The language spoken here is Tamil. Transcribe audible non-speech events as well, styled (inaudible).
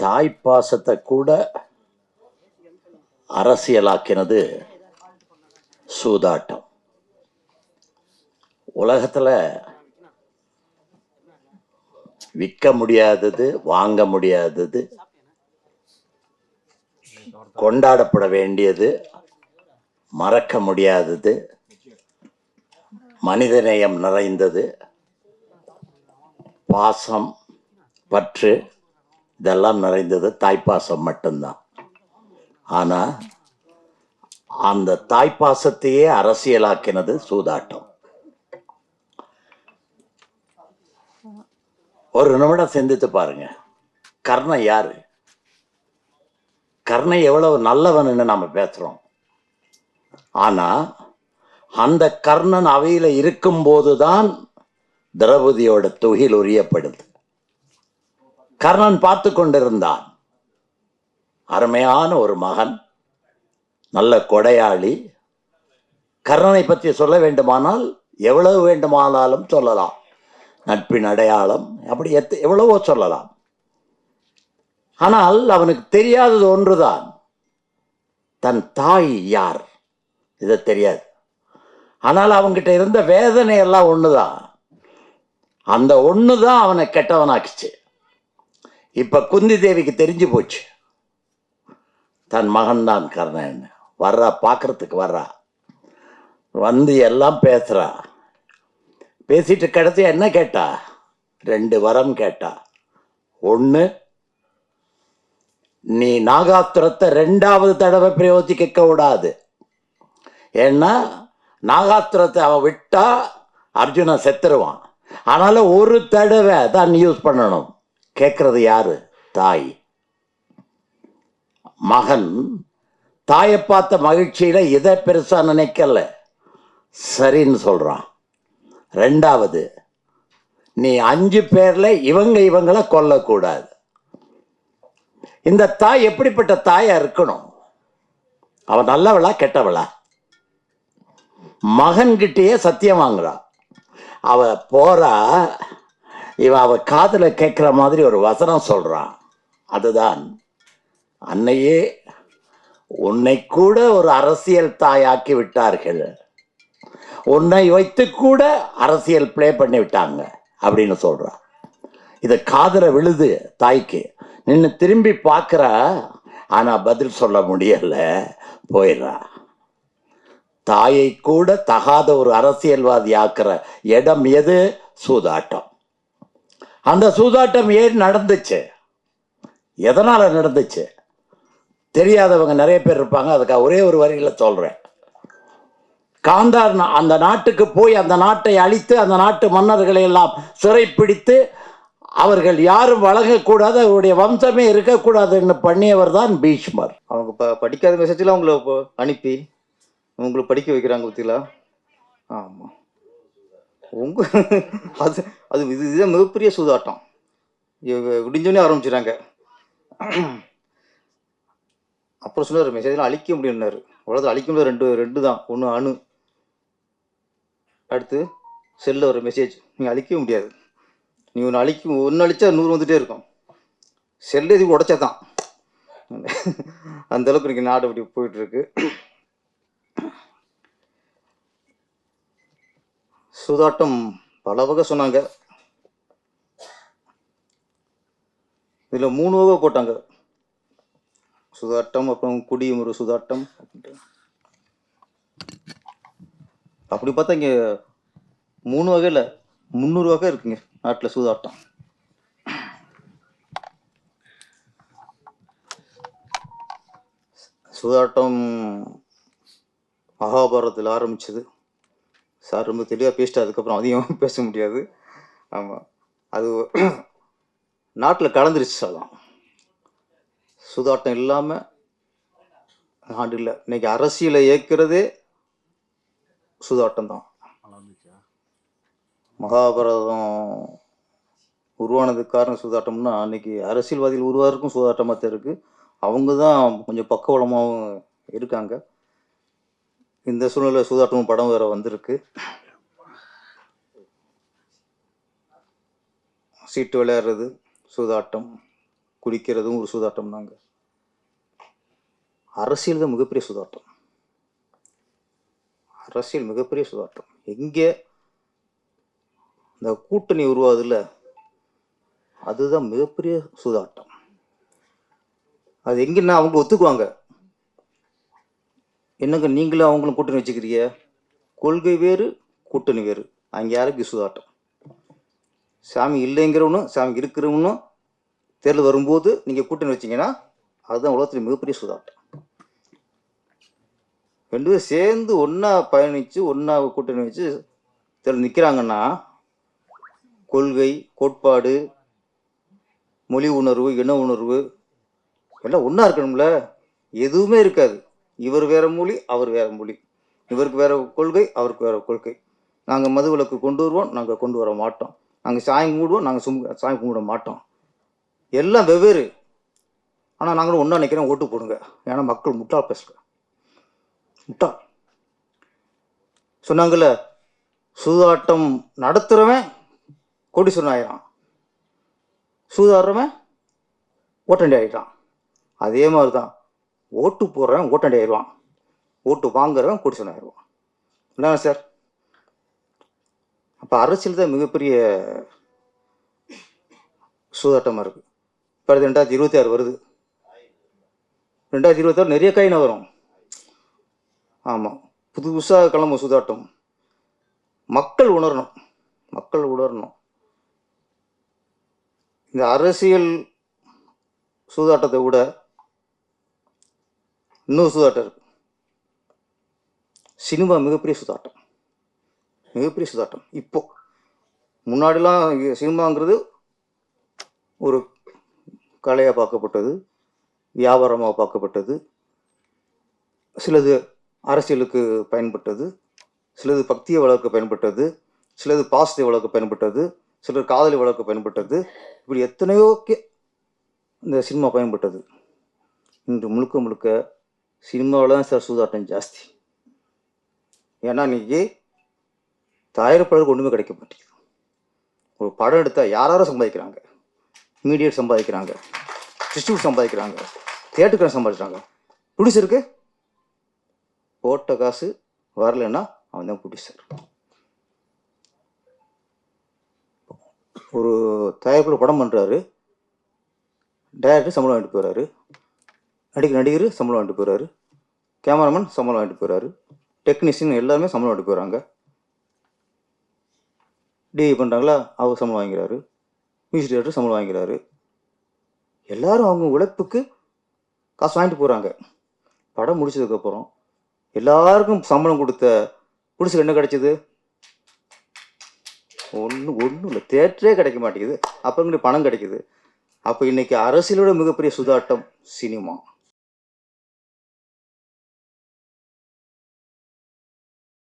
தாய் பாசத்தை கூட அரசியலாக்கினது சூதாட்டம். உலகத்தில் விற்க முடியாதது வாங்க முடியாதது கொண்டாடப்பட வேண்டியது மறக்க முடியாதது மனிதநேயம் நிறைந்தது பாசம் பற்று இதெல்லாம் நிறைந்தது தாய்ப்பாசம் மட்டும்தான். ஆனால் அந்த தாய்ப்பாசத்தையே அரசியலாக்கினது சூதாட்டம். ஒரு நிமிடம் சிந்தித்து பாருங்க. கர்ணன் யாரு? கர்ணன் எவ்வளவு நல்லவன்னு நம்ம பேசுறோம். ஆனா அந்த கர்ணன் அவையில இருக்கும்போதுதான் திரௌபதியோட தொகையில் உரியப்படுது. கர்ணன் பார்த்து கொண்டிருந்தான். அருமையான ஒரு மகன் நல்ல கொடையாளி. கர்ணனை பற்றி சொல்ல வேண்டுமானால் எவ்வளவு வேண்டுமானாலும் சொல்லலாம். நட்பின் அடையாளம் அப்படி எத்த எவ்வளவோ சொல்லலாம். ஆனால் அவனுக்கு தெரியாதது ஒன்றுதான். தன் தாய் யார்? இது தெரியாது. ஆனால் அவன்கிட்ட இருந்த வேதனை எல்லாம் ஒன்று தான் அந்த ஒன்று தான் அவனை கெட்டவனாக்குச்சு. இப்போ குந்தி தேவிக்கு தெரிஞ்சு போச்சு. தன் மகன்தான் கர்ணன். வர்றா பார்க்குறதுக்கு வர்றா. வந்து எல்லாம் பேசுகிறா பேசிட்டு கடைசி என்ன கேட்டா? ரெண்டு வரம் கேட்டா. ஒன்று நீ நாகாத்திரத்தை ரெண்டாவது தடவை பிரயோகிக்க கூடாது. ஏன்னா நாகாத்திரத்தை அவன் விட்டா அர்ஜுனன் செத்துருவான். ஆனாலும் ஒரு தடவை தான் யூஸ் பண்ணணும். கேட்கறது யாரு? தாய். மகன். தாயை பார்த்த மகிழ்ச்சியில இதை பெருசா நினைக்கல. சரின்னு சொல்றான். ரெண்டாவது நீ அஞ்சு பேர்ல இவங்க இவங்கள கொல்லக்கூடாது. இந்த தாய் எப்படிப்பட்ட தாயா இருக்கணும்? அவ நல்லவளா கெட்டவளா? மகன்கிட்டயே சத்தியம் வாங்குறான் அவ போறா இவன் அவ காதில் கேட்குற மாதிரி ஒரு வசனம் சொல்கிறான் அதுதான் அன்னையே உன்னை கூட ஒரு அரசியல் தாயாக்கி விட்டார்கள். உன்னை வைத்து கூட அரசியல் ப்ளே பண்ணி விட்டாங்க அப்படின்னு சொல்கிறான் இது காதில் விழுது தாய்க்கு. நின்று திரும்பி பார்க்குறா ஆனால் பதில் சொல்ல முடியல போயிடுறான் தாயை கூட தகாத ஒரு அரசியல்வாதி ஆக்கிற இடம் எது? சூதாட்டம். அந்த சூதாட்டம் ஏன் நடந்துச்சு? எதனால் நடந்துச்சு? தெரியாதவங்க நிறைய பேர் இருப்பாங்க. அதுக்காக ஒரே ஒரு வரியில் சொல்கிறேன் காந்தார் நா- அந்த நாட்டுக்கு போய் அந்த நாட்டை அழித்து அந்த நாட்டு மன்னர்களை எல்லாம் சிறைப்பிடித்து அவர்கள் யாரும் வழங்கக்கூடாது அவருடைய வம்சமே இருக்கக்கூடாதுன்னு பண்ணியவர் தான் பீஷ்மர். அவங்க ப படிக்காத மெசேஜில் அவங்கள அனுப்பி. உங்களை படிக்க வைக்கிறாங்க பார்த்தீங்களா ஆமாம் உங்க அது அது இது இதுதான் மிகப்பெரிய சூதாட்டம். இவங்க விடிஞ்சோடனே அப்புறம் சொன்னார் மெசேஜ்லாம் அழிக்க முடியும்னாரு. உலகத்தில் அழிக்க முடியாது ரெண்டு ரெண்டு தான். ஒன்று அணு. அடுத்து செல்லில் ஒரு மெசேஜ். நீங்கள் அழிக்க முடியாது. நீ ஒன்று அழிக்கும் ஒன்று அழிச்சா நூறு வந்துகிட்டே இருக்கும். செல்லு இது உடைச்சா தான் அந்தளவுக்கு இன்றைக்கி நாடு அப்படி போயிட்டுருக்கு சூதாட்டம் பல வகை சொன்னாங்க. இதில் மூணு வகை போட்டாங்க. சூதாட்டம் அப்புறம் குடியுமுறை சுதாட்டம் சூதாட்டம். அப்படின்ட்டு. அப்படி பார்த்தா இங்கே மூணு வகையில் முந்நூறு வகை இருக்குங்க நாட்டில் சூதாட்டம். சூதாட்டம் மகாபாரதத்தில் ஆரம்பிச்சது. சார் ரொம்ப தெளிவாக பேசிட்டு அதுக்கப்புறம் அதிகமாக (laughs) பேச முடியாது. ஆமாம் அது (clears throat) நாட்டில் கலந்துருச்சு சொல்லலாம் சூதாட்டம் இல்லாமல் நாடு இல்லை. இன்னைக்கு அரசியலை இயக்கிறதே சூதாட்டம் தான். மகாபாரதம் உருவானதுக்கு காரணம் சூதாட்டம்னா அன்னைக்கு அரசியல்வாதிகள் உருவாருக்கும் சூதாட்டமாக தான் இருக்கு. அவங்க தான் கொஞ்சம் பக்கபலமாகவும் இருக்காங்க. இந்த சூழ்நிலை சூதாட்டம் படம் வேற வந்திருக்கு. சீட்டு விளையாடுறது சூதாட்டம் குடிக்கிறதும் ஒரு சூதாட்டம் தாங்க. அரசியல் தான் மிகப்பெரிய சூதாட்டம். அரசியல் மிகப்பெரிய சூதாட்டம். எங்கே இந்த கூட்டணி உருவாதுல்ல அதுதான் மிகப்பெரிய சூதாட்டம். அது எங்கன்னா அவங்க ஒத்துக்குவாங்க. என்னங்க நீங்களும் அவங்களும் கூட்டணி வச்சுக்கிறீங்க? கொள்கை வேறு கூட்டணி வேறு. அங்கே யாருக்கு சுதாட்டம் சாமி இல்லைங்கிறவனும் சாமி இருக்கிறவனும் தேர்தல் வரும்போது நீங்கள் கூட்டணி வச்சீங்கன்னா அதுதான் உலகத்தில் மிகப்பெரிய சுதாட்டம். ரெண்டு பேரும் சேர்ந்து ஒன்றா பயணித்து ஒன்றா கூட்டணி வச்சு தேர்தல் நிற்கிறாங்கன்னா கொள்கை கோட்பாடு மொழி உணர்வு இன உணர்வு எல்லாம் ஒன்றா இருக்கணும்ல? எதுவுமே இருக்காது. இவர் வேற மொழி அவர் வேற மொழி. இவருக்கு வேற கொள்கை அவருக்கு வேற கொள்கை. நாங்கள் மது விளக்கு கொண்டு வருவோம் நாங்கள் கொண்டு வர மாட்டோம். நாங்கள் சாயம் கும்பிடுவோம் நாங்கள் சும் சாயம் கும்பிட மாட்டோம். எல்லாம் வெவ்வேறு. ஆனால் நாங்களும் ஒன்றா நிற்கிறோம் ஓட்டு போடுங்க. ஏன்னா மக்கள் முட்டாள் பேசுங்க. முட்டாள். சொன்னாங்கல்ல சூதாட்டம் நடத்துகிறவன் கோடீஸ்வரன் ஆயிரான் சூதாடுறவன் ஓட்டண்டி ஆகிட்டான் அதே மாதிரி தான் ஓட்டு போடுறவன் ஓட்டண்டி ஆயிடுவான் ஓட்டு வாங்குறவன் கோடீஸ்வரன் ஆயிடுவான் என்ன சார்? அப்போ அரசியல் தான் மிகப்பெரிய சூதாட்டமாக இருக்குது இப்போ அடுத்து ரெண்டாயிரத்தி இருபத்தி ஆறு வருது. ரெண்டாயிரத்தி இருபத்தாறு நிறைய கை வரும் ஆமாம் புதுசாக கிளம்பும் சூதாட்டம். மக்கள் உணரணும். மக்கள் உணரணும். இந்த அரசியல் சூதாட்டத்தை விட இன்னொரு சூதாட்டம் இருக்கு. சினிமா மிகப்பெரிய சுதாட்டம். மிகப்பெரிய சுதாட்டம். இப்போ முன்னாடிலாம் சினிமாங்கிறது ஒரு கலையாக பார்க்கப்பட்டது வியாபாரமாக பார்க்கப்பட்டது சிலது அரசியலுக்கு பயன்பட்டது சிலது பக்தியை வளர்க்க பயன்பட்டது சிலது பாசத்தை வளர்க்க பயன்பட்டது சிலர் காதலை வளர்க்க பயன்பட்டது இப்படி எத்தனையோக்கு இந்த சினிமா பயன்பட்டது. இன்று முழுக்க முழுக்க சினிமாவில் தான் சார் சூதாட்டம் ஜாஸ்தி. ஏன்னா இன்னைக்கு தயாரிப்பாளருக்கு ஒன்றுமே கிடைக்க மாட்டேங்குது. ஒரு படம் எடுத்தால் யாராரும் சம்பாதிக்கிறாங்க? மீடியேட் சம்பாதிக்கிறாங்க. டிஸ்ட்ரிபியூட் சம்பாதிக்கிறாங்க. தேட்டருக்காரன் சம்பாதிக்கிறாங்க. ப்ரொடியூசருக்கு போட்ட காசு வரலைன்னா அவன் தான் ப்ரொடியூசர் ஒரு தயாரிப்பில் படம் பண்ணுறாரு டைரக்டர் சம்பளம் வாங்கிட்டு போகிறாரு நடிகர் நடிகர் சம்பளம் வாங்கிட்டு போகிறாரு கேமராமேன் சம்பளம் வாங்கிட்டு போகிறாரு டெக்னீஷியன் எல்லாருமே சம்பளம் வாங்கிட்டு போகிறாங்க டிவி பண்ணுறாங்களா அவர் சம்பளம் வாங்கிறாரு மியூசிக் டைரக்டர் சம்பளம் வாங்கிறாரு எல்லாரும் அவங்க உழைப்புக்கு காசு வாங்கிட்டு போகிறாங்க படம் முடிச்சதுக்கப்புறம் எல்லாருக்கும் சம்பளம் கொடுத்த புடிச்சுக்கு என்ன கிடைச்சது? ஒன்றும் ஒன்றும் இல்லை. தேட்டரே கிடைக்க மாட்டேங்குது. அப்புறம் பணம் கிடைக்குது. அப்போ இன்னைக்கு அரசியலோட மிகப்பெரிய சுதாட்டம் சினிமா.